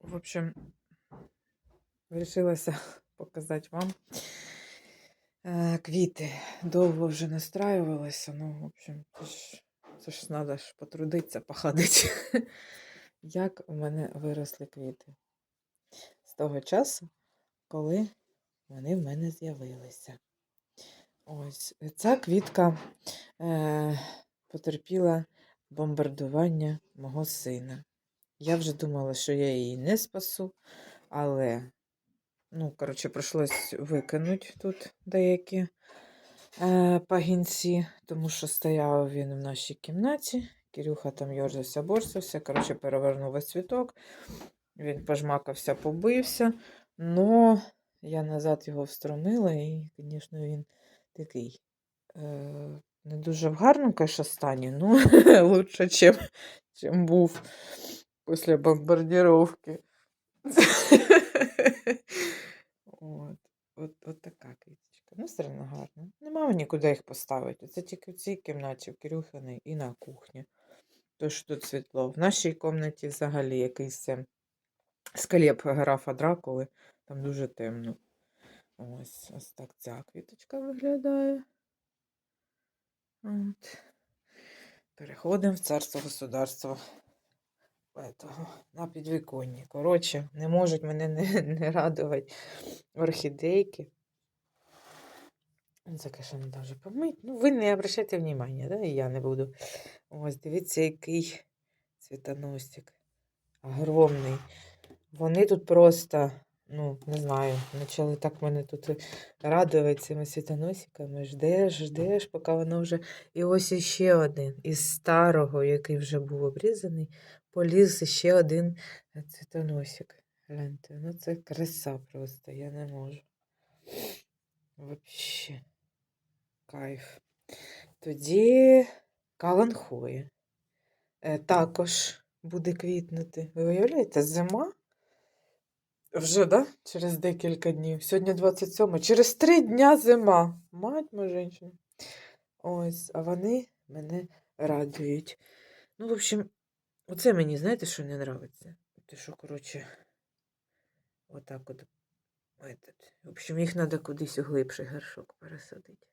В общем, вирішилася показати вам е, квіти. Довго вже настраювалася. Ну, в общем, це ж, це ж треба ж потрудитися, походити. Як у мене виросли квіти. З того часу, коли вони в мене з'явилися. Ось ця квітка е, потерпіла бомбардування мого сина. Я вже думала, що я її не спасу, але, ну, коротше, прийшлось викинути тут деякі е, пагінці, тому що стояв він в нашій кімнаті. Кирюха там йорзався, борсався, коротше, перевернув весь цвіток. Він пожмакався, побився, но я назад його встромила, і, звісно, він такий. Е, не дуже в гарному, конечно, стані, ну, лучше, чим, чим був після бомбардировки. От, от, от така квіточка. Ну, все одно гарно. Нема мені куди їх поставити. Це тільки в цій кімнаті, в Кирюхиної і на кухні. То, що тут світло. В нашій кімнаті взагалі якийсь е, скелеп графа Дракули. Там дуже темно. Ось, ось так ця квіточка виглядає. От. Переходимо в царство государство этого, на підвіконні. Коротше, не можуть мене не, не радувати орхідейки. Це, звісно, треба вже помити. Ну, ви не обращайте внимання, да? і я не буду. Ось, дивіться, який цвітоносик. Огромний. Вони тут просто, ну, не знаю, почали так мене тут радувати цими світоносиками. Ждеш, ждеш, поки воно вже. І ось іще один із старого, який вже був обрізаний, поліз ще один е, цвітоносик. Гляньте, ну це краса просто, я не можу. Вообще. Кайф. Тоді каланхоє. Е, також буде квітнути. Ви уявляєте, зима? Вже, да? Через декілька днів. Сьогодні 27. Через три дня зима. Мать моя жінка. Ось, а вони мене радують. Ну, в общем, оце мені, знаєте, що не подобається? Те, що, коротше, отак от. Этот. В общем, їх треба кудись у глибший горшок пересадити.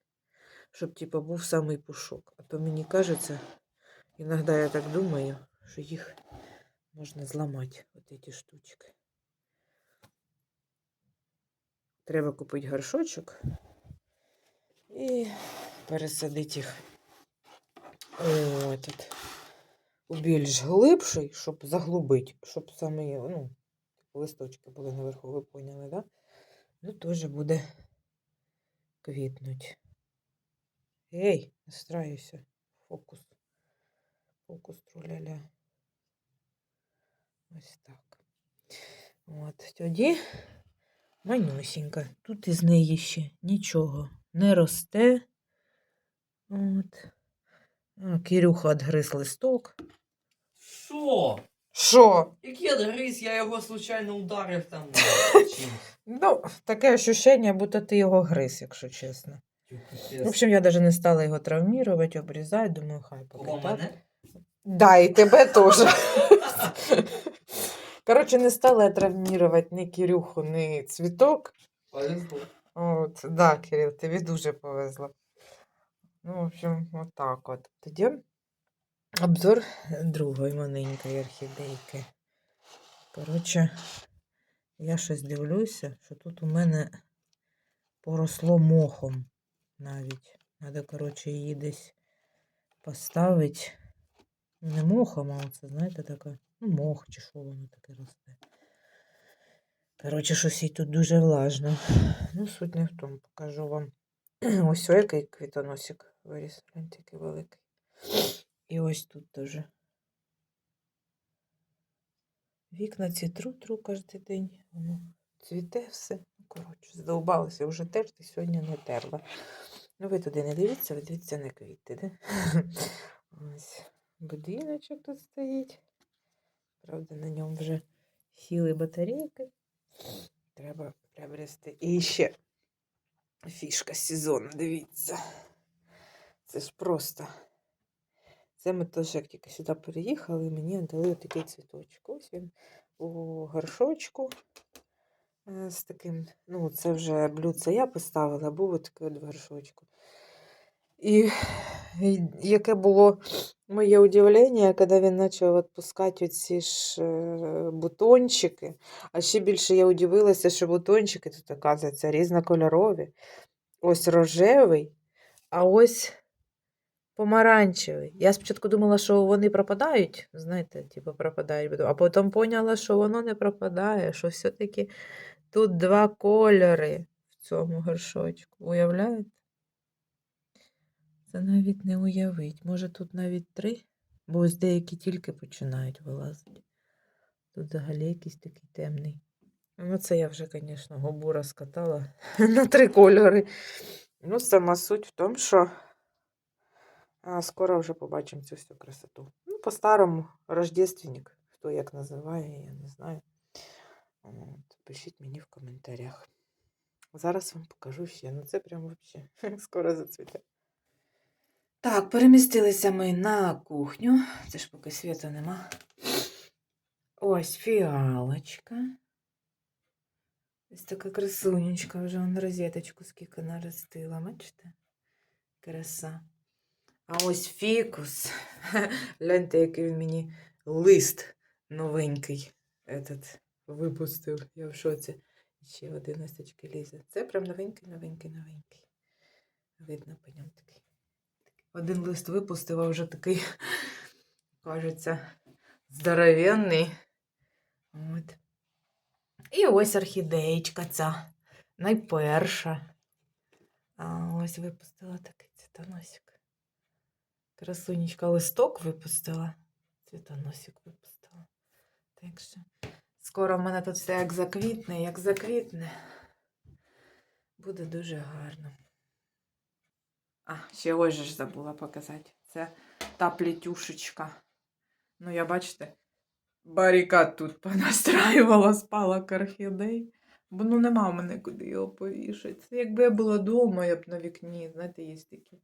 Щоб, типа, був самий пушок. А то мені кажеться, іноді я так думаю, що їх можна зламати, от ці штучки. Треба купити горшочок і пересадити їх у, этот, у більш глибший, щоб заглубити, щоб саме, ну, листочки були наверху, ви поняли, да? Ну, теж буде квітнуть. Ей, настраюся. Фокус. Фокус труляля. Ось так. От, тоді манюсінька. Тут із неї ще нічого не росте. От. А, Кирюха відгриз листок. Що? Що? Який гриз, я його случайно ударив там. Ну, таке ощущення, будто ти його гриз, якщо чесно. В общем, я навіть не стала його травмувати, обрізати, думаю, хай поки Кого мене? Да, і тебе теж. Коротше, не стала я травмувати ні Кирюху, ні цвіток. Повезло. От, да, Кирил, тобі дуже повезло. Ну, в общем, от так от. Тоді обзор другої маленької орхідейки. Коротше, я щось дивлюся, що тут у мене поросло мохом навіть. Треба, коротше, її десь поставити. Не мохом, а це, знаєте, таке, ну, мох чи що воно таке росте. Коротше, щось їй тут дуже влажно. Ну, суть не в тому, покажу вам. Ось який квітоносик виріс, гляньте, який великий. І ось тут теж. Вікна ці тру-тру кожен день. Воно цвіте все. Ну, Коротше, здовбалася вже терти, сьогодні не терла. Ну, ви туди не дивіться, ви дивіться на квіти, де? Ось будиночок тут стоїть. Правда, на ньому вже сіли батарейки. Треба приобрести. І ще фішка сезону, дивіться. Це ж просто. Це ми теж як тільки сюди переїхали, мені дали такий цвіточок. Ось він у горшочку е, з таким, ну, це вже блюдце я поставила, був отакий от в горшочку. І, яке було моє удивлення, коли він почав відпускати оці ж е, бутончики. А ще більше я удивилася, що бутончики тут, оказується, різнокольорові. Ось рожевий, а ось помаранчевий. Я спочатку думала, що вони пропадають, знаєте, типу пропадають, а потім поняла, що воно не пропадає, що все-таки тут два кольори в цьому горшочку. Уявляєте? Це навіть не уявить. Може тут навіть три, бо ось деякі тільки починають вилазити. Тут взагалі якийсь такий темний. Ну, це я вже, звісно, губу розкатала на три кольори. Ну, сама суть в тому, що а, скоро вже побачимо цю всю красоту. Ну, по-старому, рождественник, хто як називає, я не знаю. От, пишіть мені в коментарях. Зараз вам покажу ще. Ну, це прям взагалі скоро зацвіте. Так, перемістилися ми на кухню. Це ж поки світу нема. Ось фіалочка. Ось така красунечка, вже вон розеточку скільки наростила, бачите? Краса. А ось фікус. Гляньте, який він мені лист новенький этот випустив. Я в шоці. Ще один листочки лізе. Це прям новенький, новенький, новенький. Видно по ньому такий. Один лист випустив, а вже такий, кажеться, здоровенний. От. І ось орхідеєчка ця, найперша. А ось випустила такий цвітоносик. Красунечка листок випустила, цвітоносик випустила. Так що скоро в мене тут все як заквітне, як заквітне. Буде дуже гарно. А, ще ось ж забула показати. Це та плетюшечка. Ну, я бачите, барикад тут понастраювала з палок орхідей. Бо ну нема в мене куди його повішати. Це якби я була вдома, я б на вікні, знаєте, є такі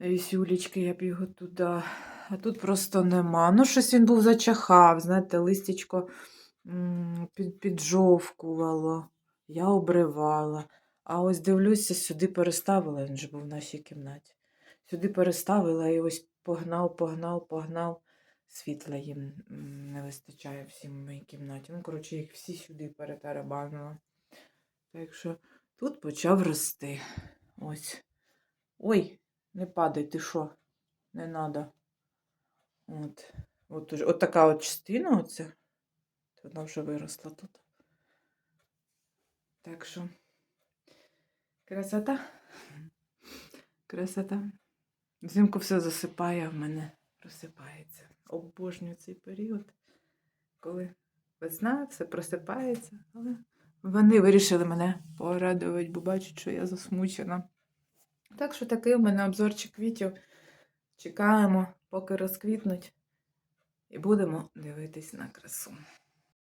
вісюлечки, я б його туди. А тут просто нема. Ну, щось він був зачахав, знаєте, листячко під, піджовкувало. Я обривала. А ось дивлюся, сюди переставила, він же був в нашій кімнаті. Сюди переставила і ось погнав, погнав, погнав. Світла їм не вистачає всім в моїй кімнаті. Ну, коротше, їх всі сюди перетарабанила. Так що тут почав рости. Ось. Ой, не падай, ти що? Не треба. От. От, от така от частина оця. Вона вже виросла тут. Так що. Красота. Красота. Взимку все засипає, а в мене просипається. Обожнюю цей період, коли весна, все просипається, але вони вирішили мене порадувати, бо бачать, що я засмучена. Так що такий у мене обзорчик квітів. Чекаємо, поки розквітнуть, і будемо дивитись на красу.